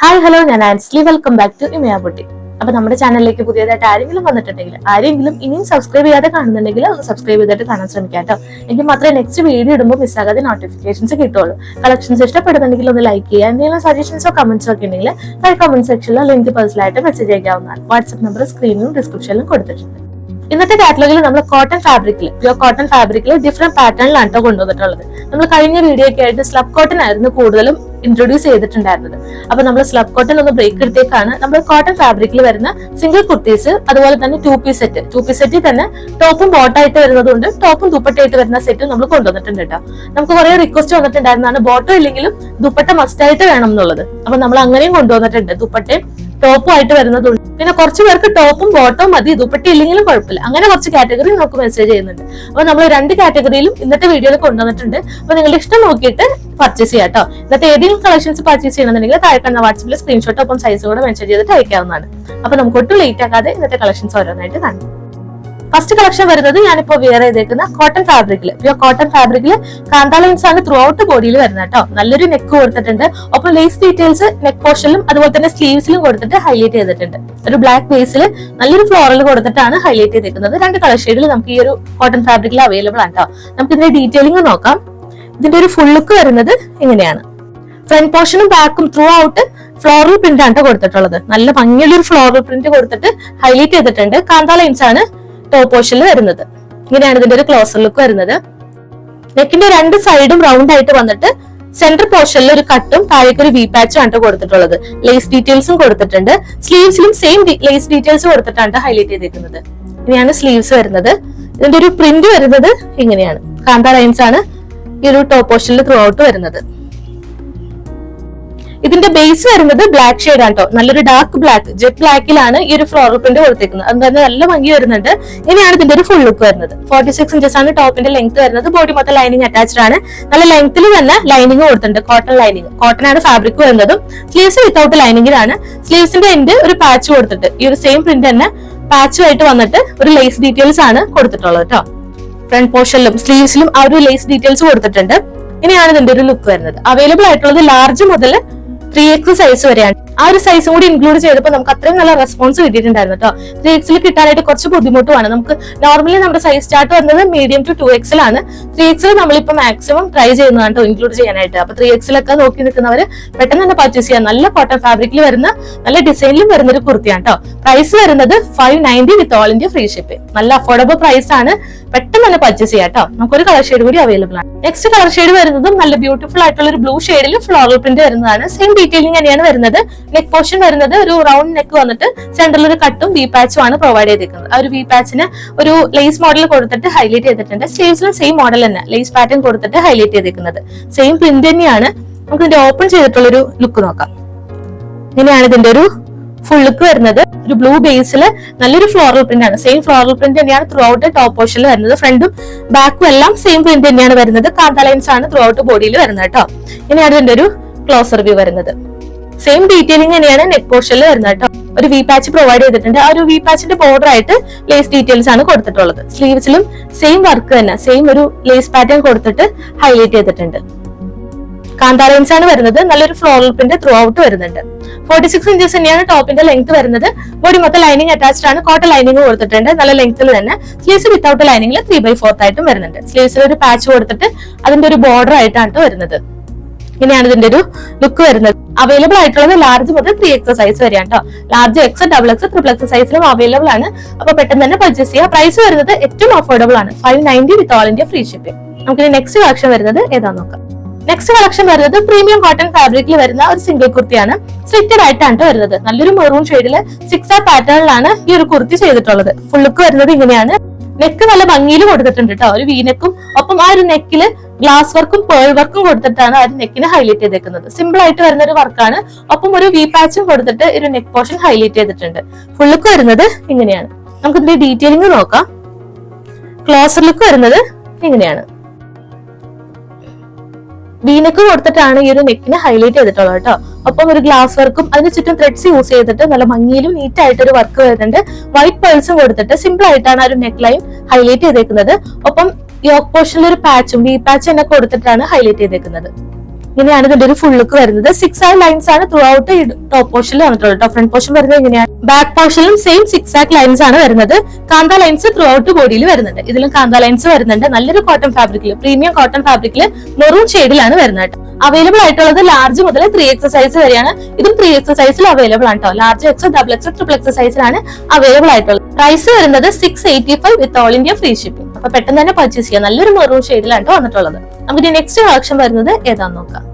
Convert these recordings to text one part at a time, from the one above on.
Hi hello ഞാൻ ആൻസ്ലി. Welcome back to ഇമയാബുട്ടി അപ്പൊ നമ്മുടെ ചാനലിലേക്ക് പുതിയതായിട്ട് ആരെങ്കിലും വന്നിട്ടുണ്ടെങ്കിൽ ആരെങ്കിലും ഇനിയും സബ്സ്ക്രൈബ് ചെയ്യാതെ കാണുന്നുണ്ടെങ്കിൽ ഒന്ന് സബ്സ്ക്രൈബ് ചെയ്തിട്ട് കാണാൻ ശ്രമിക്കാം കേട്ടോ. എങ്കിൽ മാത്രമേ നെക്സ്റ്റ് വീഡിയോ ഇടുമ്പോൾ മിസ്സാകാതെ നോട്ടിഫിക്കേഷൻസ് കിട്ടുള്ളൂ കളക്ഷൻസ് ഇഷ്ടപ്പെടുന്നുണ്ടെങ്കിൽ ഒന്ന് ലൈക്ക് ചെയ്യുക. എന്തെങ്കിലും സജഷൻസോ കമന്റ്സോ ഒക്കെ ഉണ്ടെങ്കിൽ താഴെ കമന്റ് സെക്ഷനിലോ ലിങ്ക് പേഴ്സണലായിട്ട് മെസ്സേജ് അയക്കാവുന്നതാണ്. വാട്സ്ആപ്പ് നമ്പർ സ്ക്രീനിലും ഡിസ്ക്രിപ്ഷനിലും കൊടുത്തിട്ടുണ്ട്. ഇന്നത്തെ കാറ്റലോഗിൽ നമ്മൾ കോട്ടൺ ഫാബ്രിക്കിൽ പ്യുവർ കോട്ടൺ ഫാബ്രിക്കിൽ ഡിഫറെന്റ് പാറ്റേണിലാണ് കേട്ടോ കൊണ്ടുവന്നിട്ടുള്ളത്. നമ്മൾ കഴിഞ്ഞ വീഡിയോ ഒക്കെ ആയിട്ട് സ്ലബ് കോട്ടൺ ആയിരുന്നു കൂടുതലും ഇൻട്രൊഡ്യൂസ് ചെയ്തിട്ടുണ്ടായിരുന്നത്. അപ്പൊ നമ്മൾ സ്ലബ് കോട്ടൺ ഒന്ന് ബ്രേക്ക് എടുത്തേക്കാണ്. നമ്മൾ കോട്ടൺ ഫാബ്രിക്കിൽ വരുന്ന സിംഗിൾ കുർത്തീസ് അതുപോലെ തന്നെ two piece set two piece സെറ്റിൽ തന്നെ ടോപ്പും ബോട്ടായിട്ട് വരുന്നതുകൊണ്ട് ടോപ്പും ദുപ്പട്ടയായിട്ട് വരുന്ന സെറ്റ് നമ്മൾ കൊണ്ടുവന്നിട്ടുണ്ട് കേട്ടോ നമുക്ക് കുറെ റിക്വസ്റ്റ് വന്നിട്ടുണ്ടായിരുന്നാണ് ബോട്ടോ ഇല്ലെങ്കിലും ദുപ്പട്ട മസ്റ്റായിട്ട് വേണം എന്നുള്ളത്. അപ്പൊ നമ്മൾ അങ്ങനെയും കൊണ്ടുവന്നിട്ടുണ്ട്. ദുപ്പട്ടയും ടോപ്പും ആയിട്ട് വരുന്നതുണ്ട് പിന്നെ കുറച്ച് പേർക്ക് ടോപ്പും ബോട്ടവും മതി ദുപ്പട്ട ഇല്ലെങ്കിലും കുഴപ്പമില്ല. അങ്ങനെ കുറച്ച് കാറ്റഗറി നമുക്ക് മെസ്സേജ് ചെയ്യുന്നുണ്ട്. അപ്പൊ നമ്മൾ രണ്ട് കാറ്റഗറിയിലും ഇന്നത്തെ വീഡിയോയിൽ കൊണ്ടുവന്നിട്ടുണ്ട്. അപ്പൊ നിങ്ങളുടെ ഇഷ്ടം നോക്കിയിട്ട് പർച്ചേസ് ചെയ്യാം കേട്ടോ ഇന്നത്തെ ഏതെങ്കിലും കളക്ഷൻസ് പർച്ചേസ് ചെയ്യണമെന്നുണ്ടെങ്കിൽ താഴെ കണ്ട വാട്സപ്പിൽ സ്ക്രീൻഷോട്ട് ഒപ്പം സൈസ് കൂടെ മെൻഷൻ ചെയ്തിട്ട് അയക്കാവുന്നതാണ്. അപ്പൊ നമുക്ക് ഒട്ടും ലേറ്റ് ആക്കാതെ ഇന്നത്തെ കളക്ഷൻസ് ഓരോന്നായിട്ട് കാണാം. ഫസ്റ്റ് കളക്ഷൻ വരുന്നത് ഞാനിപ്പോ വെയർ ചെയ്തേക്കുന്ന കോട്ടൺ ഫാബ്രിക്കിൽ പ്യൂർ കോട്ടൺ ഫാബ്രിക്കിൽ കാന്താലൈൻസ് ആണ് ത്രൂ ഔട്ട് ബോഡിയിൽ വരുന്നത് കേട്ടോ നല്ലൊരു നെക്ക് കൊടുത്തിട്ടുണ്ട്. ഒപ്പം ലേസ് ഡീറ്റെയിൽസ് നെക്ക് പോർഷനിലും അതുപോലെ തന്നെ സ്ലീവ്സിലും കൊടുത്തിട്ട് ഹൈലൈറ്റ് ചെയ്തിട്ടുണ്ട്. ഒരു ബ്ലാക്ക് ബേസിൽ നല്ലൊരു ഫ്ലോറൽ കൊടുത്തിട്ടാണ് ഹൈലൈറ്റ് ചെയ്തേക്കുന്നത്. രണ്ട് കളർ ഷെയ്ഡിൽ നമുക്ക് ഈ ഒരു കോട്ടൺ ഫാബ്രിക്കിൽ അവൈലബിൾ ആണ് കേട്ടോ നമുക്ക് ഇതിന്റെ ഡീറ്റെയിലിംഗ് നോക്കാം. ഇതിന്റെ ഒരു ഫുൾ ലുക്ക് വരുന്നത് ഇങ്ങനെയാണ്. ഫ്രണ്ട് പോർഷനും ബാക്കും ത്രൂ ഔട്ട് ഫ്ലോറൽ പ്രിന്റ് ആണ് ട്ടോ കൊടുത്തിട്ടുള്ളത്. നല്ല ഭംഗിയുള്ള ഒരു ഫ്ലോറൽ പ്രിന്റ് കൊടുത്തിട്ട് ഹൈലൈറ്റ് ചെയ്തിട്ടുണ്ട്. കാന്താ ലൈൻസ് ആണ് ടോപ്പ് പോർഷനിൽ വരുന്നത്. ഇങ്ങനെയാണ് ഇതിന്റെ ഒരു ക്ലോസർ ലുക്ക് വരുന്നത്. നെക്കിന്റെ രണ്ട് സൈഡും റൗണ്ട് ആയിട്ട് വന്നിട്ട് സെന്റർ പോർഷനിൽ ഒരു കട്ടും താഴേക്ക് ഒരു വി പാച്ചും ആണ് ട്ടോ കൊടുത്തിട്ടുള്ളത് ലേസ് ഡീറ്റെയിൽസും കൊടുത്തിട്ടുണ്ട്. സ്ലീവ്സിലും സെയിം ലേസ് ഡീറ്റെയിൽസ് കൊടുത്തിട്ടാണ് ഹൈലൈറ്റ് ചെയ്തിരിക്കുന്നത്. ഇനിയാണ് സ്ലീവ്സ് വരുന്നത്. ഇതിന്റെ ഒരു പ്രിന്റ് വരുന്നത് ഇങ്ങനെയാണ്. കാന്താ ലൈൻസ് ആണ് ഈ ഒരു ടോപ്പ് പോർഷനിൽ ത്രൂ ഔട്ട് വരുന്നത്. ഇതിന്റെ ബേസ് വരുന്നത് ബ്ലാക്ക് ഷെയ്ഡ് ആണ് കേട്ടോ നല്ലൊരു ഡാർക്ക് ബ്ലാക്ക് ജെറ്റ് ബ്ലാക്കിലാണ് ഈ ഒരു ഫ്ലോറൽ പ്രിന്റ് കൊടുത്തേക്കുന്നത്. അത് തന്നെ നല്ല ഭംഗി വരുന്നുണ്ട്. ഇനിയാണ് ഇതിന്റെ ഒരു ഫുൾ ലുക്ക് വരുന്നത്. ഫോർട്ടി സിക്സ് ഇഞ്ചസ് ആണ് ടോപ്പിന്റെ ലെങ്ത് വരുന്നത്. ബോഡി മൊത്തം ലൈനിങ് അറ്റാച്ച്ഡ് ആണ്. നല്ല ലെങ്ത്തിൽ തന്നെ ലൈനിങ് കൊടുത്തിട്ടുണ്ട്. കോട്ടൺ ലൈനിങ് കോട്ടൺ ആണ് ഫാബ്രിക് വരുന്നതും. സ്ലീവ്സ് വിത്തൗട്ട് ലൈനിങ്ങിലാണ് സ്ലീവ്സിന്റെ എൻഡ് ഒരു പാച്ച് കൊടുത്തിട്ട് ഈ ഒരു സെയിം പ്രിന്റ് തന്നെ പാച്ചുമായിട്ട് വന്നിട്ട് ഒരു ലേസ് ഡീറ്റെയിൽസ് ആണ് കൊടുത്തിട്ടുള്ളത് കേട്ടോ ഫ്രണ്ട് പോർഷനിലും സ്ലീവ്സിലും ആ ഒരു ലേസ് ഡീറ്റെയിൽസ് കൊടുത്തിട്ടുണ്ട്. ഇനിയാണ് ഇതിന്റെ ഒരു ലുക്ക് വരുന്നത്. അവൈലബിൾ ആയിട്ടുള്ളത് ലാർജ് മുതൽ ത്രീ എക്സ് സൈസ് വരെയാണ്. ആ ഒരു സൈസും കൂടി ഇൻക്ലൂഡ് ചെയ്തപ്പോൾ നമുക്ക് അത്രയും നല്ല റെസ്പോൺസ് കിട്ടിയിട്ടുണ്ടായിരുന്നു കേട്ടോ. ത്രീ എക്സിൽ കിട്ടാനായിട്ട് കുറച്ച് ബുദ്ധിമുട്ടുമാണ്. നമുക്ക് നോർമലി നമ്മുടെ സൈസ് സ്റ്റാർട്ട് വരുന്നത് മീഡിയം ടു ടു എക്സിൽ ആണ് ത്രീ എക്സിൽ നമ്മളിപ്പോൾ മാക്സിമം ട്രൈ ചെയ്യുന്നതാണ് കേട്ടോ ഇൻക്ലൂഡ് ചെയ്യാനായിട്ട്. അപ്പൊ ത്രീ എക്സിലൊക്കെ നോക്കി നിൽക്കുന്നവർ പെട്ടെന്ന് തന്നെ പർച്ചേസ് ചെയ്യാം. നല്ല കോട്ടൺ ഫാബ്രിക്കിൽ വരുന്ന നല്ല ഡിസൈനിലും വരുന്ന ഒരു കുർത്തിയാണ് കേട്ടോ പ്രൈസ് വരുന്നത് five ninety with all India free ship നല്ല അഫോർഡബിൾ പ്രൈസ് ആണ്. പെട്ടെന്ന് തന്നെ പർച്ചേസ് ചെയ്യാം കേട്ടോ നമുക്കൊരു കളർ ഷെയ്ഡ് കൂടി അവൈലബിൾ ആണ്. നെക്സ്റ്റ് കളർ ഷെയ്ഡ് വരുന്നതും നല്ല ബ്യൂട്ടിഫുൾ ആയിട്ടുള്ള ഒരു ബ്ലൂ ഷെയ്ഡിൽ ഫ്ലോറൽ പ്രിന്റ് വരുന്നതാണ്. സെയിം ഡീറ്റെയിലിംഗ് തന്നെയാണ് വരുന്നത്. നെക്ക് പോർഷൻ വരുന്നത് ഒരു റൗണ്ട് നെക്ക് വന്നിട്ട് സെന്ററിൽ ഒരു കട്ടും വി പാച്ചും ആണ് പ്രൊവൈഡ് ചെയ്തിരിക്കുന്നത്. ആ ഒരു വി പാച്ചിന് ഒരു ലേസ് മോഡൽ കൊടുത്തിട്ട് ഹൈലൈറ്റ് ചെയ്തിട്ടുണ്ട്. സ്ലീവ്സിലും സെയിം മോഡൽ തന്നെ. ലേസ് പാറ്റേൺ കൊടുത്തിട്ട് ഹൈലൈറ്റ് ചെയ്തിരിക്കുന്നത്. സെയിം പ്രിന്റ് തന്നെയാണ്. നമുക്ക് ഇതിന്റെ ഓപ്പൺ ചെയ്തിട്ടുള്ള ഒരു ലുക്ക് നോക്കാം. ഇങ്ങനെയാണ് ഇതിന്റെ ഒരു ഫുൾ ലുക്ക് വരുന്നത്. ഒരു ബ്ലൂ ബേസിൽ നല്ലൊരു ഫ്ലോറൽ പ്രിന്റ് ആണ്. സെയിം ഫ്ലോറൽ പ്രിന്റ് തന്നെയാണ് ത്രൂ ഔട്ട് ടോപ്പ് പോർഷനിൽ വരുന്നത്. ഫ്രണ്ടും ബാക്കും എല്ലാം സെയിം പ്രിന്റ് തന്നെയാണ് വരുന്നത്. കാന്ത ലൈൻസ് ആണ് ത്രൂ ഔട്ട് ബോഡിയിൽ വരുന്നത് കേട്ടോ. ഇനിയാണ് ഇതിന്റെ ഒരു ക്ലോസർ വ്യൂ വരുന്നത്. സെയിം ഡീറ്റെയിലിംഗ് തന്നെയാണ് നെക്ക് പോർഷനിൽ വരുന്നത് കേട്ടോ. ഒരു വി പാച്ച് പ്രൊവൈഡ് ചെയ്തിട്ടുണ്ട്. ആ ഒരു വി പാച്ചിന്റെ ബോർഡർ ആയിട്ട് ലേസ് ഡീറ്റെയിൽസ് ആണ് കൊടുത്തിട്ടുള്ളത്. സ്ലീവ്സിലും സെയിം വർക്ക് തന്നെ സെയിം ഒരു ലേസ് പാറ്റേൺ കൊടുത്തിട്ട് ഹൈലൈറ്റ് ചെയ്തിട്ടുണ്ട്. കാന്താലൈൻസ് ആണ് വരുന്നത്. നല്ലൊരു ഫ്ലോറൽ പ്രിന്റ് ത്രൂ ഔട്ട് വരുന്നുണ്ട്. ഫോർട്ടി സിക്സ് ഇഞ്ചസ് തന്നെയാണ് ടോപ്പിന്റെ ലെങ്ത് വരുന്നത്. ബോഡി മൊത്തം ലൈനിങ് അറ്റാച്ച്ഡ് ആണ്. കോട്ടൺ ലൈനിങ് കൊടുത്തിട്ടുണ്ട്. നല്ല ലെങ്ത്തിൽ തന്നെ. സ്ലീവ്സ് വിത്തൗട്ട് ലൈനിങ്ങിൽ ത്രീ ബൈ ഫോർത്ത് ആയിട്ടും വരുന്നുണ്ട്. സ്ലീവ്സിൽ ഒരു പാച്ച് കൊടുത്തിട്ട് അതിന്റെ ഒരു ബോർഡർ ആയിട്ടാണ് ട്ടോ വരുന്നത്. ഇങ്ങനെയാണ് ഇതിന്റെ ഒരു ലുക്ക് വരുന്നത്. അവൈലബിൾ ആയിട്ടുള്ളത് ലാർജ് മുതൽ ത്രീ എക്സ് സൈസ് വരെയാണ് കേട്ടോ large X double X triple X സൈസിലും available ആണ്. അപ്പൊ പെട്ടെന്ന് തന്നെ പർച്ചേസ് ചെയ്യുക പ്രൈസ് വരുന്നത് ഏറ്റവും അഫോർഡബിൾ ആണ്. Five ninety with all India free shipping നമുക്ക് നെക്സ്റ്റ് കളക്ഷൻ വരുന്നത് ഏതാ നോക്കാം. നെക്സ്റ്റ് കളക്ഷൻ വരുന്നത് പ്രീമിയം കോട്ടൺ ഫാബ്രിക്കിൽ വരുന്ന ഒരു സിംഗിൾ കുർത്തിയാണ്. സ്ലിറ്റഡ് ആയിട്ടാണ് ട്ടോ വരുന്നത്. നല്ലൊരു മെറൂൺ ഷെയ്ഡിൽ സിക്സ് ആ പാറ്റേണിലാണ് ഈ ഒരു കുർത്തി ചെയ്തിട്ടുള്ളത്. ഫുൾ ലുക്ക് വരുന്നത് ഇങ്ങനെയാണ്. നെക്ക് നല്ല ഭംഗിയിൽ കൊടുത്തിട്ടുണ്ട് കേട്ടോ ഒരു വീനക്കും ഒപ്പം ആ ഒരു നെക്കിൽ ഗ്ലാസ് വർക്കും പേൾ വർക്കും കൊടുത്തിട്ടാണ് ഒരു നെക്കിന് ഹൈലൈറ്റ് ചെയ്തേക്കുന്നത്. സിമ്പിൾ ആയിട്ട് വരുന്ന ഒരു വർക്കാണ് ഒപ്പം ഒരു വി പാച്ചും കൊടുത്തിട്ട് ഒരു നെക്ക് പോർഷൻ ഹൈലൈറ്റ് ചെയ്തിട്ടുണ്ട്. ഫുൾ ലുക്ക് വരുന്നത് ഇങ്ങനെയാണ്. നമുക്ക് ഇതിന്റെ ഡീറ്റെയിലിംഗ് നോക്കാം. ക്ലോസർ ലുക്ക് വരുന്നത് ഇങ്ങനെയാണ്. വീനക്ക് കൊടുത്തിട്ടാണ് ഈ ഒരു നെക്കിന് ഹൈലൈറ്റ് ചെയ്തിട്ടുള്ളത് കേട്ടോ. ഒപ്പം ഒരു ഗ്ലാസ് വർക്കും അതിന് ചുറ്റും ത്രെഡ്സ് യൂസ് ചെയ്തിട്ട് നല്ല ഭംഗിയിലും നീറ്റ് ആയിട്ട് ഒരു വർക്ക് വരുന്നുണ്ട് വൈറ്റ് പേഴ്സും കൊടുത്തിട്ട് സിമ്പിൾ ആയിട്ടാണ് ആ ഒരു നെക്ക് ലൈൻ ഹൈലൈറ്റ് ചെയ്തേക്കുന്നത്. ഒപ്പം യോക്ക് പോർഷനിൽ ഒരു പാച്ചും വി പാച്ച് എന്നൊക്കെ കൊടുത്തിട്ടാണ് ഹൈലൈറ്റ് ചെയ്തേക്കുന്നത്. ഇങ്ങനെയാണ് ഇതിന്റെ ഒരു ഫുൾ ലുക്ക് വരുന്നത്. സിക്സ് ആക് ലൈൻസ് ആണ് ത്രൂ ഔട്ട് ടോപ്പ് പോർഷനിൽ വന്നിട്ടുള്ളത് ടോപ്പ് ഫ്രണ്ട് പോർഷൻ വരുന്നത് ഇങ്ങനെയാണ്. ബാക്ക് പോർഷനിലും സെയിം സിക്സ് ആക് ലൈൻസ് ആണ് വരുന്നത്. കാന്ത ലൈൻസ് ത്രൂ ഔട്ട് ബോഡിയിൽ വരുന്നുണ്ട്. ഇതിലും കാന്ത ലൈൻസ് വരുന്നുണ്ട്. നല്ലൊരു കോട്ടൺ ഫാബ്രിക്കിൽ പ്രീമിയം കോട്ടൺ ഫാബ്രിക്കിൽ മെറൂൺ ഷെയ്ഡിലാണ് വരുന്നത് അവൈലബിൾ ആയിട്ടുള്ളത് ലാർജ് മുതൽ ത്രീ എക്സസൈസ് വരെയാണ്. ഇതും ത്രീ എക്സസൈസിൽ അവൈലബിൾ ആണ് കേട്ടോ large X double X triple എക്സസൈസിലാണ് available ആയിട്ടുള്ളത്. പ്രൈസ് വരുന്നത് six eighty five with all India free shipping അപ്പൊ പെട്ടെന്ന് തന്നെ പർച്ചേസ് ചെയ്യാം. നല്ലൊരു മെറൂൺ ഷെയ്ഡിലാണ് ട്ടോ വന്നിട്ടുള്ളത്. നമുക്ക് ഇനി നെക്സ്റ്റ് കളക്ഷൻ വരുന്നത് ഏതാന്ന് നോക്കാം.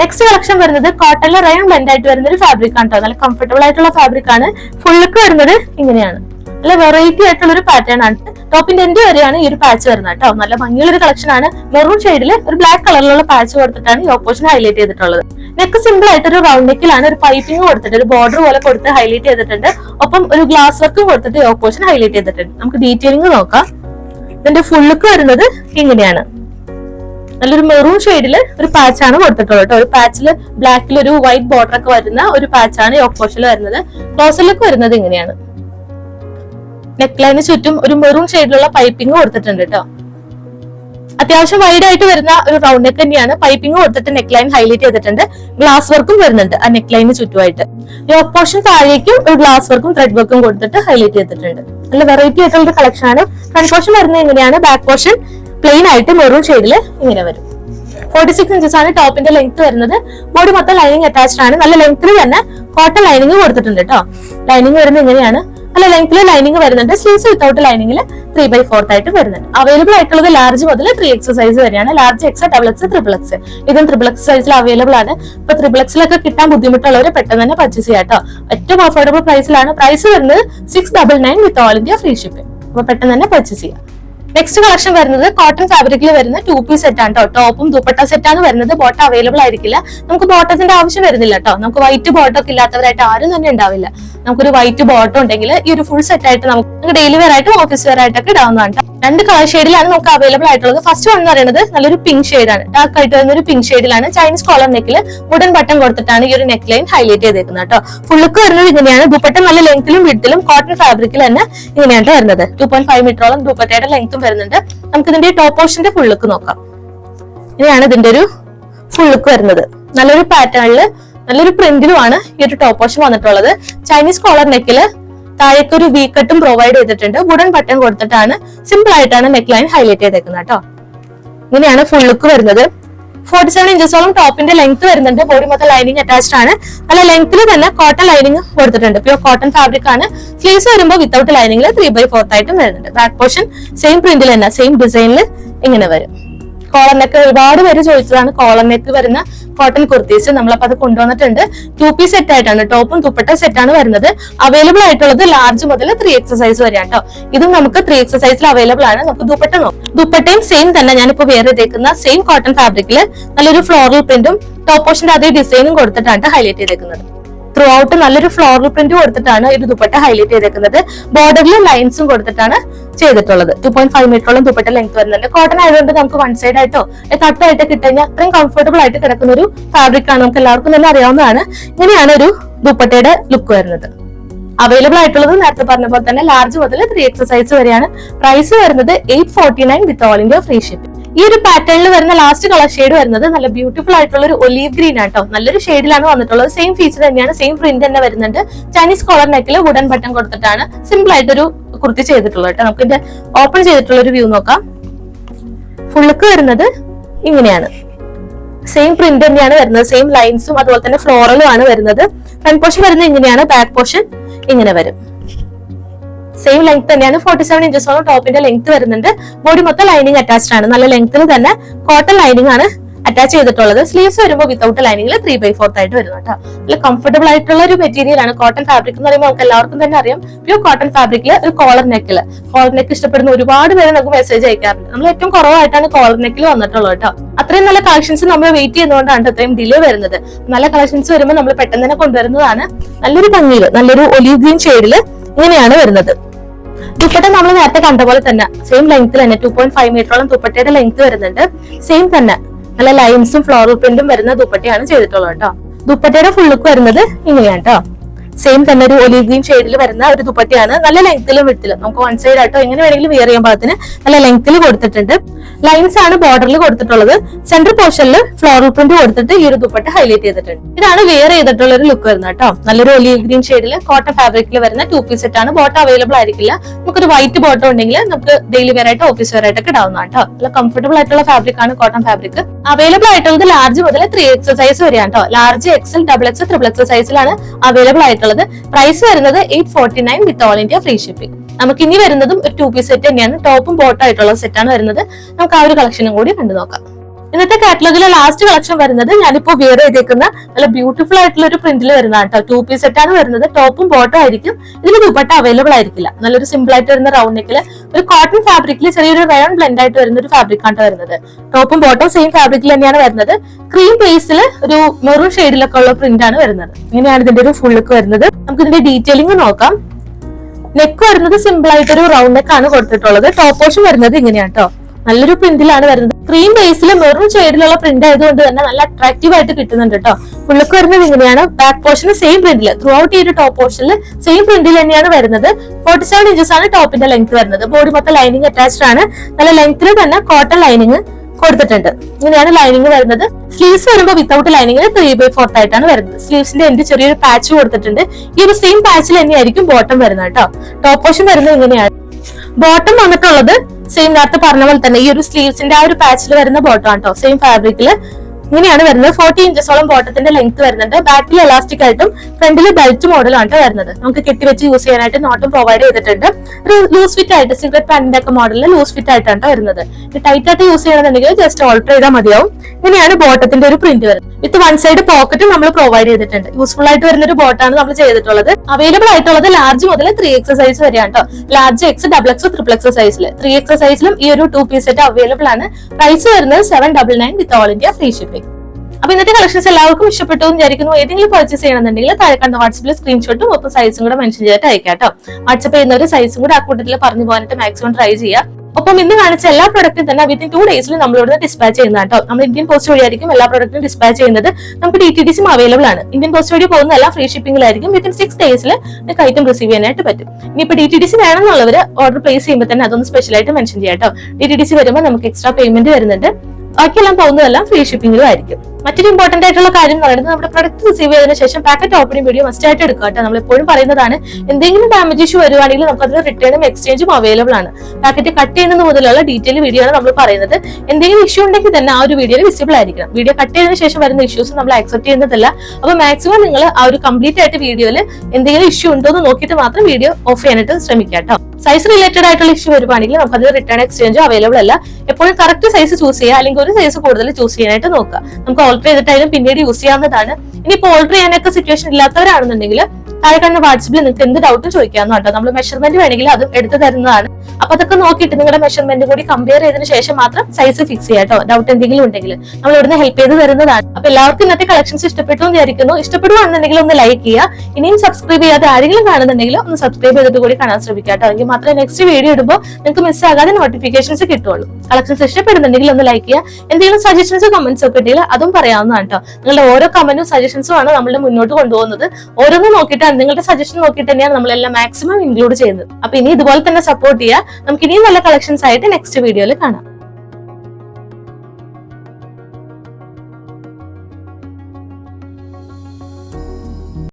നെക്സ്റ്റ് കളക്ഷൻ വരുന്നത് കോട്ടണിലെ റയോൺ ബ്ലെൻഡ് ആയിട്ട് വരുന്ന ഒരു ഫാബ്രിക് ആണ് നല്ല കംഫർട്ടബിൾ ആയിട്ടുള്ള ഫാബ്രിക് ആണ്. ഫുള്ളൊക്കെ വരുന്നത് ഇങ്ങനെയാണ്. നല്ല വെറൈറ്റി ആയിട്ടുള്ള ഒരു പാറ്റേൺ ആണ്. ടോപ്പിന്റെ എൻഡ് വരെയാണ് ഈ ഒരു പാച്ച് വരുന്നത് കേട്ടോ നല്ല ഭംഗിയുള്ള ഒരു കളക്ഷൻ ആണ്. മെറൂൺ ഷെയ്ഡിൽ ഒരു ബ്ലാക്ക് കളറിലുള്ള പാച്ച് കൊടുത്തിട്ടാണ് ഈ ഓപ്പോഷൻ ഹൈലൈറ്റ് ചെയ്തിട്ടുള്ളത്. നെക്ക് സിമ്പിൾ ആയിട്ട് ഒരു റൗണ്ട് നെക്കിലാണ് ഒരു പൈപ്പിംഗ് കൊടുത്തിട്ട് ഒരു ബോർഡർ പോലെ കൊടുത്ത് ഹൈലൈറ്റ് ചെയ്തിട്ടുണ്ട്. ഒപ്പം ഒരു ഗ്ലാസ് വർക്കും കൊടുത്തിട്ട് ഈ ഓപ്പോഷൻ ഹൈലൈറ്റ് ചെയ്തിട്ടുണ്ട്. നമുക്ക് ഡീറ്റെയിലിംഗ് നോക്കാം. ഇതിന്റെ ഫുൾ ലുക്ക് വരുന്നത് ഇങ്ങനെയാണ്. നല്ലൊരു മെറൂൺ ഷെയ്ഡിൽ ഒരു പാച്ചാണ് കൊടുത്തിട്ടുള്ളത് ഒരു പാച്ചിൽ ബ്ലാക്കിൽ ഒരു വൈറ്റ് ബോർഡർ ഒക്കെ വരുന്ന ഒരു പാച്ചാണ് ഈ ഓപ്പോഷനിൽ വരുന്നത്. ക്ലോസിലൊക്കെ വരുന്നത് ഇങ്ങനെയാണ്. നെക്ക് ലൈന് ചുറ്റും ഒരു മെറൂൺ ഷെയ്ഡിലുള്ള പൈപ്പിംഗ് കൊടുത്തിട്ടുണ്ട് കേട്ടോ അത്യാവശ്യം വൈഡ് ആയിട്ട് വരുന്ന ഒരു റൗണ്ട് നെക്ക് തന്നെയാണ്. പൈപ്പിംഗ് കൊടുത്തിട്ട് നെക്ക് ലൈൻ ഹൈലൈറ്റ് ചെയ്തിട്ടുണ്ട് ഗ്ലാസ് വർക്കും വരുന്നുണ്ട് ആ നെക്ക് ലൈന് ചുറ്റുമായിട്ട്. യോക്ക് പോർഷൻ താഴേക്കും ഒരു ഗ്ലാസ് വർക്കും ത്രെഡ് വർക്കും കൊടുത്തിട്ട് ഹൈലൈറ്റ് ചെയ്തിട്ടുണ്ട്. നല്ല വെറൈറ്റി ആയിട്ടുള്ള കളക്ഷൻ ആണ്. ഫ്രണ്ട് പോർഷൻ വരുന്നത് എങ്ങനെയാണ്? ബാക്ക് പോർഷൻ പ്ലെയിൻ ആയിട്ട് മെറൂൺ ഷെയ്ഡിൽ ഇങ്ങനെ വരും. ഫോർട്ടി സിക്സ് ഇഞ്ചസ് ആണ് ടോപ്പിന്റെ ലെങ്ത് വരുന്നത്. ബോഡി മൊത്തം ലൈനിങ് അറ്റാച്ച്ഡ് ആണ്. നല്ല ലെങ്ത്തിൽ തന്നെ കോട്ടൺ ലൈനിങ് കൊടുത്തിട്ടുണ്ട് കേട്ടോ ലൈനിങ് വരുന്നത് ഇങ്ങനെയാണ് നല്ല ലെങ്ത്തിൽ ലൈനിങ് വരുന്നുണ്ട്. സ്ലീവ്സ് വിത്തൗട്ട് ലൈനിങ്ങിൽ ത്രീ ബൈ ഫോർത്ത് ആയിട്ട് വരുന്നുണ്ട്. അവൈലബിൾ ആയിട്ടുള്ളത് ലാർജ് മുതൽ ത്രീ എക്സ് സൈസ് വരെയാണ്. Large X double X triple X ഇതും ട്രിപ്പിൾ എക്സ് സൈസിൽ അവൈലബിൾ ആണ്. ഇപ്പൊ ട്രിപ്പിൾ എക്സിലൊക്കെ കിട്ടാൻ ബുദ്ധിമുട്ടുള്ളവർ പെട്ടെന്ന് തന്നെ പർച്ചേസ് ചെയ്യാം കേട്ടോ ഏറ്റവും അഫോർഡബിൾ പ്രൈസിലാണ് പ്രൈസ് വരുന്നത് six double nine with all India free shipping അപ്പൊ പെട്ടെന്ന് തന്നെ പർച്ചേസ് ചെയ്യാം. നെക്സ്റ്റ് കളക്ഷൻ വരുന്നത് കോട്ടൺ ഫാബ്രിക്കിൽ വരുന്ന ടു പീസ് സെറ്റ് ആണ് കേട്ടോ ടോപ്പും ദുപ്പട്ട സെറ്റാണ് വരുന്നത്. ബോട്ട അവൈലബിൾ ആയിരിക്കില്ല. നമുക്ക് ബോട്ടത്തിന്റെ ആവശ്യം വരുന്നില്ല കേട്ടോ നമുക്ക് വൈറ്റ് ബോട്ടോ ഒക്കെ ഇല്ലാത്തവരായിട്ട് ആരും തന്നെ ഉണ്ടാവില്ല. നമുക്കൊരു വൈറ്റ് ബോട്ടം ഉണ്ടെങ്കിൽ ഈ ഒരു ഫുൾ സെറ്റ് ആയിട്ട് നമുക്ക് ഡെയിലി വെയർ ആയിട്ടും ഓഫീസ് വെയർ ആയിട്ടൊക്കെ ഇടാവുന്നതാണ്. രണ്ട് കളർ ഷെയ്ഡിലാണ് നമുക്ക് അവൈലബിൾ ആയിട്ടുള്ളത്. ഫസ്റ്റ് വൺ എന്ന് പറയുന്നത് നല്ലൊരു പിങ്ക് ഷെയ്ഡാണ് ഡാർക്ക് ആയിട്ട് വരുന്ന ഒരു പിങ്ക് ഷെയ്ഡിലാണ് ചൈനീസ് കോളർ നെക്കിൽ വുഡൻ ബട്ടൺ കൊടുത്തിട്ടാണ് ഈ ഒരു നെക്ക് ലൈൻ ഹൈലൈറ്റ് ചെയ്തേക്കുന്നത് കേട്ടോ ഫുള്ളുക്ക് വരുന്നത് ഇങ്ങനെയാണ്. ദുപ്പട്ട നല്ല ലെങ്ത്തിലും വിട്ടിലും കോട്ടൺ ഫാബ്രിക്കിൽ തന്നെ ഇങ്ങനെയാണ് വരുന്നത്. ടു പോയിന്റ് ഫൈവ് മീറ്ററോളം ദുപ്പട്ടയുടെ ലെങ്ത്തും വരുന്നുണ്ട്. നമുക്ക് ഇതിന്റെ ടോപ്പ് പോർഷന്റെ ഫുൾ ലുക്ക് നോക്കാം. ഇങ്ങനെയാണ് ഇതിന്റെ ഒരു ഫുൾ ലുക്ക് വരുന്നത്. നല്ലൊരു പാറ്റേണിൽ നല്ലൊരു പ്രിന്റിലുമാണ് ഈ ഒരു ടോപ്പ് പോർഷൻ വന്നിട്ടുള്ളത്. ചൈനീസ് കോളർ നെക്കിൽ താഴേക്ക് ഒരു വി കട്ടും പ്രൊവൈഡ് ചെയ്തിട്ടുണ്ട്. വുഡൻ ബട്ടൺ കൊടുത്തിട്ടാണ് സിമ്പിൾ ആയിട്ടാണ് നെക്ക് ലൈൻ ഹൈലൈറ്റ് ചെയ്തേക്കുന്നത് കേട്ടോ. ഇങ്ങനെയാണ് ഫുൾ ലുക്ക് വരുന്നത്. ഫോർട്ടി സെവൻ ഇഞ്ചസോളം ടോപ്പിന്റെ ലെങ്ത് വരുന്നുണ്ട്. ബോഡി മൊത്തം ലൈനിങ് അറ്റാച്ച്ഡ് ആണ്. നല്ല ലെങ്ത്തിൽ തന്നെ കോട്ടൺ ലൈനിങ് കൊടുത്തിട്ടുണ്ട്. പ്യൂർ കോട്ടൺ ഫാബ്രിക് ആണ്. സ്ലീവ്സ് വരുമ്പോൾ വിത്തൗട്ട് ലൈനിങ്ങിൽ ത്രീ ബൈ ഫോർത്ത് ആയിട്ടും വരുന്നുണ്ട്. ബാക്ക് പോർഷൻ സെയിം പ്രിന്റിൽ തന്നെ സെയിം ഡിസൈനിൽ ഇങ്ങനെ വരും. കോളർ നെക്ക് ഒരുപാട് പേര് ചോദിച്ചതാണ്. കോളർ നെക്ക് വരുന്ന കോട്ടൺ കുർത്തീസ് നമ്മളപ്പോ അത് കൊണ്ടുവന്നിട്ടുണ്ട്. ടു പീസ് സെറ്റ് ആയിട്ടാണ്. ടോപ്പും ദുപ്പട്ട സെറ്റ് ആണ് വരുന്നത്. അവൈലബിൾ ആയിട്ടുള്ളത് ലാർജ് മുതൽ ത്രീ എക്സസൈസ് വരെ കേട്ടോ ഇതും നമുക്ക് ത്രീ എക്സസൈസിൽ അവൈലബിൾ ആണ്. നമുക്ക് ദുപ്പട്ട നോക്കാം. ദുപ്പട്ടയും സെയിം തന്നെ. ഞാനിപ്പോ വേറെ ഇതേക്കുന്ന സെയിം കോട്ടൺ ഫാബ്രിക്കിൽ നല്ലൊരു ഫ്ലോറൽ പ്രിന്റും ടോപ്പ് പോർഷന്റെ അതേ ഡിസൈനും കൊടുത്തിട്ടാണ് ഹൈലൈറ്റ് ചെയ്തേക്കുന്നത്. ത്രൂ ഔട്ട് നല്ലൊരു ഫ്ലോറൽ പ്രിന്റ് കൊടുത്തിട്ടാണ് ഒരു ദുപ്പട്ട ഹൈലൈറ്റ് ചെയ്തേക്കുന്നത്. ബോർഡറിൽ ലൈൻസും കൊടുത്തിട്ടാണ് ചെയ്തിട്ടുള്ളത്. ടു പോയിന്റ് ഫൈവ് മീറ്ററോളം ദുപ്പട്ട ലെങ്ത് വരുന്നുണ്ട്. കോട്ടൺ ആയതുകൊണ്ട് നമുക്ക് വൺ സൈഡ് ആയിട്ടോ തട്ടായിട്ട് കിട്ടുകഴിഞ്ഞാൽ അത്രയും കംഫർട്ടബിൾ ആയിട്ട് കിടക്കുന്ന ഒരു ഫാബ്രിക് ആണ് നമുക്ക് എല്ലാവർക്കും തന്നെ അറിയാവുന്നതാണ്. ഇങ്ങനെയാണ് ഒരു ദുപ്പട്ടയുടെ ലുക്ക് വരുന്നത്. അവൈലബിൾ ആയിട്ടുള്ളത് നേരത്തെ പറഞ്ഞ പോലെ തന്നെ ലാർജ് മുതൽ ത്രീ എക്സസൈസ് വരെയാണ്. പ്രൈസ് വരുന്നത് eight forty nine with all India free shipping ഈ ഒരു പാറ്റേണിൽ വരുന്ന ലാസ്റ്റ് കളർ ഷെയ്ഡ് വരുന്നത് നല്ല ബ്യൂട്ടിഫുൾ ആയിട്ടുള്ള ഒരു ഒലീവ് ഗ്രീൻ ആട്ടോ. നല്ലൊരു ഷെയ്ഡിലാണ് വന്നിട്ടുള്ളത്. സെയിം ഫീച്ചർ തന്നെയാണ് സെയിം പ്രിന്റ് തന്നെ വരുന്നുണ്ട്. ചൈനീസ് കോളർ നെക്കിൽ വുഡൻ ബട്ടൺ കൊടുത്തിട്ടാണ് സിമ്പിൾ ആയിട്ടൊരു കുർത്തി ചെയ്തിട്ടുള്ളത് കേട്ടോ. നമുക്ക് ഇതിന്റെ ഓപ്പൺ ചെയ്തിട്ടുള്ള ഒരു വ്യൂ നോക്കാം. ഫുള്ളുക്ക് വരുന്നത് ഇങ്ങനെയാണ്. സെയിം പ്രിന്റ് തന്നെയാണ് വരുന്നത്. സെയിം ലൈൻസും അതുപോലെ തന്നെ ഫ്ലോറലും ആണ് വരുന്നത്. ഫ്രണ്ട് പോർഷൻ വരുന്നത് ഇങ്ങനെയാണ് ബാക്ക് പോർഷൻ ഇങ്ങനെ വരും. സെയിം ലെങ്ത് തന്നെയാണ്. ഫോർട്ടി സെവൻ ഇഞ്ചസോളം ടോപ്പിന്റെ ലെങ്ത് വരുന്നുണ്ട്. ബോഡി മൊത്തം ലൈനിങ് അറ്റാച്ച്ഡ് ആണ്. നല്ല ലെങ്ത്തിൽ തന്നെ കോട്ടൺ ലൈനിങ് ആണ് അറ്റാച്ച് ചെയ്തിട്ടുള്ളത്. സ്ലീവ്സ് വരുമ്പോൾ വിതൗട്ട് ലൈനിങ്ങിൽ ത്രീ ബൈ ഫോർത്ത് ആയിട്ട് വരുന്നു കേട്ടോ നല്ല കംഫർട്ടബിൾ ആയിട്ടുള്ള ഒരു മെറ്റീരിയൽ ആണ്. കോട്ടൺ ഫാബ്രിക് എന്ന് പറയുമ്പോൾ നമുക്ക് എല്ലാവർക്കും തന്നെ അറിയാം. പ്യൂർ കോട്ടൺ ഫാബ്രിക്കിൽ ഒരു കോളർ നെക്കിൽ കോളർ നെക്ക് ഇഷ്ടപ്പെടുന്ന ഒരുപാട് പേര് നമുക്ക് മെസ്സേജ് അയക്കാറുണ്ട്. നമ്മൾ ഏറ്റവും കുറവായിട്ടാണ് കോളർ നെക്കിൽ വന്നിട്ടുള്ളത് കേട്ടോ അത്രയും നല്ല കളക്ഷൻസ് നമ്മൾ വെയിറ്റ് ചെയ്യുന്നതുകൊണ്ടാണ് അത്രയും ഡിലേ വരുന്നത്. നല്ല കളക്ഷൻസ് വരുമ്പോൾ നമ്മൾ പെട്ടെന്ന് തന്നെ കൊണ്ടുവരുന്നതാണ്. നല്ലൊരു ഭംഗിയിൽ നല്ലൊരു ഒലിവ് ഗ്രീൻ ഷെയ്ഡിൽ ഇങ്ങനെയാണ് വരുന്നത്. ദുപ്പട്ട നമ്മൾ നേരത്തെ കണ്ട പോലെ തന്നെ സെയിം ലെങ്ത്തിൽ തന്നെ ടു പോയിന്റ് ഫൈവ് മീറ്ററോളം ദുപ്പട്ടയുടെ ലെങ്ത് വരുന്നുണ്ട്. സെയിം തന്നെ നല്ല ലൈൻസും ഫ്ലോറൽ പ്രിന്റും വരുന്ന ദുപ്പട്ടയാണ് ചെയ്തിട്ടുള്ളത് കേട്ടോ ദുപ്പട്ടയുടെ ഫുൾ ലുക്ക് വരുന്നത് ഇങ്ങനെയാണ് കേട്ടോ സെയിം തന്നെ ഒരു ഒലീവ് ഗ്രീൻ ഷെയ്ഡിൽ വരുന്ന ഒരു ദുപ്പട്ടിയാണ്. നല്ല ലെങ്ത്തിലും വിട്ടിലും നമുക്ക് വൺ സൈഡ് ആയിട്ടോ എങ്ങനെ വേണമെങ്കിലും വിയർ ചെയ്യാൻ പാകത്തിന് നല്ല ലെങ്ത്തിൽ കൊടുത്തിട്ടുണ്ട്. ലൈൻസ് ആണ് ബോർഡറിൽ കൊടുത്തിട്ടുള്ളത്. സെന്റർ പോർഷനിൽ ഫ്ലോറൽ പ്രിന്റ് കൊടുത്തിട്ട് ഈ ഒരു ദുപ്പട്ട ഹൈലൈറ്റ് ചെയ്തിട്ടുണ്ട്. ഇതാണ് വെയർ ചെയ്തിട്ടുള്ള ഒരു ലുക്ക് വരുന്നത് കേട്ടോ. നല്ലൊരു ഒലീവ് ഗ്രീൻ ഷെയ്ഡിൽ കോട്ടൺ ഫാബ്രിക്കിൽ വരുന്ന ടു പീസ് സെറ്റ് ആണ്. ബോട്ടം അവൈലബിൾ ആയിരിക്കില്ല. നമുക്കൊരു വൈറ്റ് ബോട്ടം ഉണ്ടെങ്കിൽ നമുക്ക് ഡെയിലി വെയർ ആയിട്ട് ഓഫീസ് വെയർ ആയിട്ടൊക്കെ ഇടാവുന്നതാണ് കേട്ടോ. നല്ല കംഫർട്ടബിൾ ആയിട്ടുള്ള ഫാബ്രിക് ആണ് കോട്ടൺ ഫാബ്രിക് അവൈലബിൾ ആയിട്ടുള്ളത് ലാർജ് മുതൽ ത്രീ എക്സ് സൈസ് വരെയാണ് കേട്ടോ. Large XL double X triple X സൈസിലാണ് അവൈലബിൾ ആയിട്ടുള്ളത്. പ്രൈസ് വരുന്നത് eight forty nine with all India free shipping നമുക്ക് ഇനി വരുന്നതും ഒരു ടു പീസ് സെറ്റ് തന്നെയാണ്. ടോപ്പും ബോട്ടും ആയിട്ടുള്ള സെറ്റാണ് വരുന്നത്. നമുക്ക് ആ ഒരു കളക്ഷനും കൂടി കണ്ടു നോക്കാം ഇന്നത്തെ കാറ്റലോഗിലെ ലാസ്റ്റ് കളക്ഷൻ വരുന്നത് ഞാനിപ്പോ വിയർ ചെയ്തേക്കുന്ന നല്ല ബ്യൂട്ടിഫുൾ ആയിട്ടുള്ള ഒരു പ്രിന്റിൽ വരുന്നതാണ് കേട്ടോ ടു പീസ് സെറ്റ് ആണ് വരുന്നത്. ടോപ്പും ബോട്ടും ആയിരിക്കും. ഇതിന് ദുപ്പട്ട അവൈലബിൾ ആയിരിക്കില്ല. നല്ലൊരു സിമ്പിൾ ആയിട്ട് വരുന്ന റൗണ്ട് നെക്കിൽ ഒരു കോട്ടൺ ഫാബ്രിക്കിൽ ചെറിയൊരു റയൺ ബ്ലെൻഡ് ആയിട്ട് വരുന്ന ഒരു ഫാബ്രിക് ആണ് വരുന്നത്. ടോപ്പും ബോട്ടം സെയിം ഫാബ്രിക്കിൽ തന്നെയാണ് വരുന്നത്. ക്രീം ബേസിൽ ഒരു മെറൂൺ ഷെയ്ഡിലൊക്കെ ഉള്ള പ്രിന്റ് ആണ് വരുന്നത്. ഇങ്ങനെയാണ് ഇതിന്റെ ഒരു ഫുൾ ലുക്ക് വരുന്നത്. നമുക്ക് ഇതിന്റെ ഡീറ്റെയിലിംഗ് നോക്കാം. നെക്ക് വരുന്നത് സിമ്പിൾ ആയിട്ട് ഒരു റൗണ്ട് നെക്ക് ആണ് കൊടുത്തിട്ടുള്ളത്. ടോപ്പ് പോർഷൻ വരുന്നത് ഇങ്ങനെയാണ് കേട്ടോ നല്ലൊരു പ്രിന്റിലാണ് വരുന്നത്. ക്രീം ബേസിൽ മെറൂൺ ഷെയ്ഡിലുള്ള പ്രിന്റ് ആയതുകൊണ്ട് തന്നെ നല്ല അട്രാക്റ്റീവ് ആയിട്ട് കിട്ടുന്നുണ്ട് കേട്ടോ പുള്ളിക്ക് വരുന്നത് ഇങ്ങനെയാണ്. ബാക്ക് പോർഷൻ സെയിം പ്രിന്റിൽ ത്രൂ ഔട്ട് ഈ ഒരു ടോപ്പ് പോർഷനിൽ സെയിം പ്രിന്റിൽ തന്നെയാണ് വരുന്നത്. ഫോർട്ടി സെവൻ ഇഞ്ചസ് ആണ് ടോപ്പിന്റെ ലെങ്ത് വരുന്നത്. ബോഡി മൊത്തം ലൈനിങ് അറ്റാച്ച്ഡ് ആണ്. നല്ല ലെങ്ത്തിൽ തന്നെ കോട്ടൺ ലൈനിങ് കൊടുത്തിട്ടുണ്ട്. ഇങ്ങനെയാണ് ലൈനിങ് വരുന്നത്. സ്ലീവ്സ് വരുമ്പോൾ വിത്തൗട്ട് ലൈനിങ്ങിന് ത്രീ ബൈ ഫോർത്ത് ആയിട്ടാണ് വരുന്നത്. സ്ലീവ്സിന്റെ എൻഡ് ചെറിയൊരു പാച്ച് കൊടുത്തിട്ടുണ്ട്. ഈ ഒരു സെയിം പാച്ചിൽ തന്നെയായിരിക്കും ബോട്ടം വരുന്നത് കേട്ടോ ടോപ്പ് പോർഷൻ വരുന്നത് ഇങ്ങനെയാണ്. ബോട്ടം വന്നിട്ടുള്ളത് സെയിം നേരത്തെ പറഞ്ഞ പോലെ തന്നെ ഈ ഒരു സ്ലീവ്സിന്റെ ആ ഒരു പാച്ചിൽ വരുന്ന ബോട്ടം ആണ് കേട്ടോ സെയിം ഫാബ്രിക്കിൽ ഇങ്ങനെയാണ് വരുന്നത്. ഫോർട്ടി ഇഞ്ചസോളം ബോട്ടത്തിന്റെ ലെങ്ത് വരുന്നുണ്ട്. ബാക്കിൽ എലാസ്റ്റിക് ആയിട്ടും ഫ്രണ്ടിൽ ബെൽറ്റ് മോഡലാണ് വരുന്നത്. നമുക്ക് കെട്ടിവെച്ച് യൂസ് ചെയ്യാനായിട്ട് നോട്ടും പ്രൊവൈഡ് ചെയ്തിട്ടുണ്ട്. ഒരു ലൂസ് ഫിറ്റ് ആയിട്ട് സിഗരറ്റ് പാൻറിന്റെ ഒക്കെ മോഡലിൽ ലൂസ് ഫിറ്റ് ആയിട്ടാണ് ട്ടോ വരുന്നത്. ടൈറ്റ് ആയിട്ട് യൂസ് ചെയ്യണമെന്നുണ്ടെങ്കിൽ ജസ്റ്റ് ഓൾട്ടർ ചെയ്താൽ മതിയാവും. ഇങ്ങനെയാണ് ബോട്ടത്തിന്റെ ഒരു പ്രിന്റ് വരുന്നത്. വിത്ത് വൺ സൈഡ് പോക്കറ്റ് നമ്മൾ പ്രൊവൈഡ് ചെയ്തിട്ടുണ്ട്. യൂസ്ഫുൾ ആയിട്ട് വരുന്ന ഒരു ബോട്ടാണ് നമ്മൾ ചെയ്തിട്ടുള്ളത്. അവൈലബിൾ ആയിട്ടുള്ളത് ലാർജ് മുതൽ ത്രീ എക്സ് സൈസ് വരെയാണ് കേട്ടോ. Large X double X triple X സൈസിൽ ത്രീ എക്സ് സൈസിലും ഈ ഒരു ടു പീസ് സെറ്റ് അവൈലബിൾ ആണ്. പ്രൈസ് വരുന്നത് seven double nine with all India free shipping അപ്പൊ ഇന്നത്തെ കളക്ഷൻസ് എല്ലാവർക്കും ഇഷ്ടപ്പെട്ടു എന്ന് വിചാരിക്കുന്നു. ഏതെങ്കിലും പർച്ചേസ് ചെയ്യണമെന്നുണ്ടെങ്കിൽ താഴെ കണ്ട വാട്സപ്പിൽ സ്ക്രീൻഷോട്ടും ഒപ്പം സൈസും കൂടെ മെൻഷൻ ചെയ്തിട്ട് അയക്കാം കേട്ടോ. വാട്സപ്പ് ഒരു സൈസും കൂടെ ആ കൂട്ടത്തിൽ പറഞ്ഞു പോകാനായിട്ട് മാക്സിമം ട്രൈ ചെയ്യാം. ഒപ്പം ഇന്ന് കാണിച്ച എല്ലാ പ്രൊഡക്റ്റും തന്നെ വിത്തിൻ ടു ഡേയ്സിൽ നമ്മളിവിടെ ഡിസ്പാച്ച് ചെയ്യുന്ന കേട്ടോ. നമ്മൾ ഇന്ത്യൻ പോസ്റ്റ് വഴിയായിരിക്കും എല്ലാ പ്രൊഡക്റ്റും ഡിസ്പാച്ച് ചെയ്യുന്നത്. നമുക്ക് D T D SIM available ആണ്. ഇന്ത്യൻ പോസ്റ്റ് വഴി പോകുന്ന എല്ലാ ഫ്രീ ഷിപ്പിംഗിലായിരിക്കും വിത്തിൻ സിക്സ് ഡേയ്സിൽ നിങ്ങൾക്ക് ഐറ്റം റിസീവ് ചെയ്യാനായിട്ട് പറ്റും. ഇനിയിപ്പോൾ ഡി ടി ഡി സി വേണമെന്നുള്ളവർ ഓർഡർ പ്ലേസ് ചെയ്യുമ്പോൾ തന്നെ അതൊന്ന് സ്പെഷ്യലായിട്ട് മെൻഷൻ ചെയ്യാം കേട്ടോ. ഡി ടി ഡി സി വരുമ്പോൾ നമുക്ക് എക്സ്ട്രാ പേയ്മെന്റ് വരുന്നുണ്ട്. ബാക്കിയെല്ലാം പോകുന്നതെല്ലാം ഫ്രീ ഷിപ്പിംഗിലും ആയിരിക്കും. മറ്റൊരു ഇമ്പോർട്ടന്റ് ആയിട്ടുള്ള കാര്യം എന്ന് പറയുന്നത് നമ്മുടെ പ്രൊഡക്റ്റ് റിസീവ് ചെയ്തതിനു ശേഷം പാക്കറ്റ് ഓപ്പണിംഗ് വീഡിയോ മസ്റ്റ് ആയിട്ട് എടുക്കുക കേട്ടോ. നമ്മൾ എപ്പോഴും പറയുന്നതാണ് എന്തെങ്കിലും ഡാമേജ് ഇഷ്യൂ വരുവാണെങ്കിൽ നമുക്ക് അതിന് റിട്ടേണും എക്സ്ചേഞ്ചും അവൈലബിൾ ആണ്. പാക്കറ്റ് കട്ട് ചെയ്യുന്നത് മുതലുള്ള ഡീറ്റെയിൽ വീഡിയോ ആണ് നമ്മൾ പറയുന്നത്. എന്തെങ്കിലും ഇഷ്യൂ ഉണ്ടെങ്കിൽ തന്നെ ആ ഒരു വീഡിയോയിൽ വിസിബിൾ ആയിരിക്കണം. വീഡിയോ കട്ട് ചെയ്തതിനു ശേഷം വരുന്ന ഇഷ്യൂസ് നമ്മൾ അക്സെപ്റ്റ് ചെയ്യുന്നതല്ല. അപ്പൊ മാക്സിമം നിങ്ങൾ ആ ഒരു കംപ്ലീറ്റ് ആയിട്ട് വീഡിയോയിൽ എന്തെങ്കിലും ഇഷ്യൂ ഉണ്ടോ എന്ന് നോക്കിയിട്ട് മാത്രം വീഡിയോ ഓഫ് ചെയ്യാനായിട്ട് ശ്രമിക്കാം കേട്ടോ. സൈസ് റിലേറ്റഡ് ആയിട്ടുള്ള ഇഷ്യൂ വരുവാണെങ്കിൽ നമുക്ക് അതിൽ റിട്ടേൺ എക്സ്ചേഞ്ച് അവൈലബിൾ അല്ല. എപ്പോഴും കറക്റ്റ് സൈസ് ചൂസ് ചെയ്യുക അല്ലെങ്കിൽ ഒരു സൈസ് കൂടുതൽ ചൂസ് ചെയ്യാനായിട്ട് നോക്കുക. നമുക്ക് ഓൾട്ടർ ചെയ്തിട്ടായാലും പിന്നീട് യൂസ് ചെയ്യാവുന്നതാണ്. ഇനിയിപ്പോൾ ഓൾട്ടർ ചെയ്യാനൊക്കെ സിറ്റുവേഷൻ ഇല്ലാത്തവരാണെന്നുണ്ടെങ്കിൽ താഴെ കാണുന്ന വാട്സപ്പിൽ നിങ്ങൾക്ക് എന്ത് ഡൗട്ടും ചോദിക്കാമെന്ന് കേട്ടോ. നമ്മൾ മെഷർമെന്റ് വേണമെങ്കിൽ അത് എടുത്തു തരുന്നതാണ്. അപ്പൊ അതൊക്കെ നോക്കിയിട്ട് നിങ്ങളുടെ മെഷർമെന്റ് കൂടി കമ്പയർ ചെയ്തതിനു ശേഷം മാത്രം സൈസ് ഫിക്സ് ചെയ്യാം കേട്ടോ. ഡൗട്ട് എന്തെങ്കിലും ഉണ്ടെങ്കിൽ. നമ്മൾ ഇവിടുന്ന് ഹെൽപ്പ് ചെയ്ത് തരുന്നതാണ്. അപ്പൊ എല്ലാവർക്കും ഇന്നത്തെ കളക്ഷൻസ് ഇഷ്ടപ്പെട്ടു എന്ന് വിചാരിക്കുന്നു. ഇഷ്ടപ്പെടുവാണെന്നുണ്ടെങ്കിൽ ഒന്ന് ലൈക്ക് ചെയ്യുക. ഇനിയും സബ്സ്ക്രൈബ് ചെയ്യാതെ ആരെങ്കിലും കാണുന്നുണ്ടെങ്കിൽ ഒന്ന് സബ്സ്ക്രൈബ് ചെയ്തിട്ട് കൂടി കാണാൻ ശ്രമിക്കുക കേട്ടോ. എങ്കിൽ മാത്രമേ നെക്സ്റ്റ് വീഡിയോ ഇടുമ്പോൾ നിങ്ങൾക്ക് മിസ് ആകാതെ നോട്ടിഫിക്കേഷൻസ് കിട്ടുള്ളൂ കളക്ഷൻസ് ഇഷ്ടപ്പെടുന്നുണ്ടെങ്കിൽ ഒന്ന് ലൈക്ക് ചെയ്യുക. എന്തെങ്കിലും സജഷൻസ് കമന്റ്സ് ഒക്കെ ഉണ്ടെങ്കിൽ അതും പറയാവുന്നതാണ് കേട്ടോ. നിങ്ങളുടെ ഓരോ കമന്റും സജഷൻസും ആണ് നമ്മളുടെ മുന്നോട്ട് കൊണ്ടുപോകുന്നത്. ഓരോന്നും നോക്കിയിട്ടാണ് നിങ്ങളുടെ സജഷൻ നോക്കിയിട്ട് തന്നെയാണ് നമ്മളെല്ലാം മാക്സിമം ഇൻക്ലൂഡ് ചെയ്യുന്നത്. അപ്പൊ ഇനി ഇതുപോലെ തന്നെ സപ്പോർട്ട് ചെയ്യുക നമുക്ക് ഇനിയും നല്ല കളക്ഷൻസ് ആയിട്ട് നെക്സ്റ്റ് വീഡിയോയിൽ കാണാം.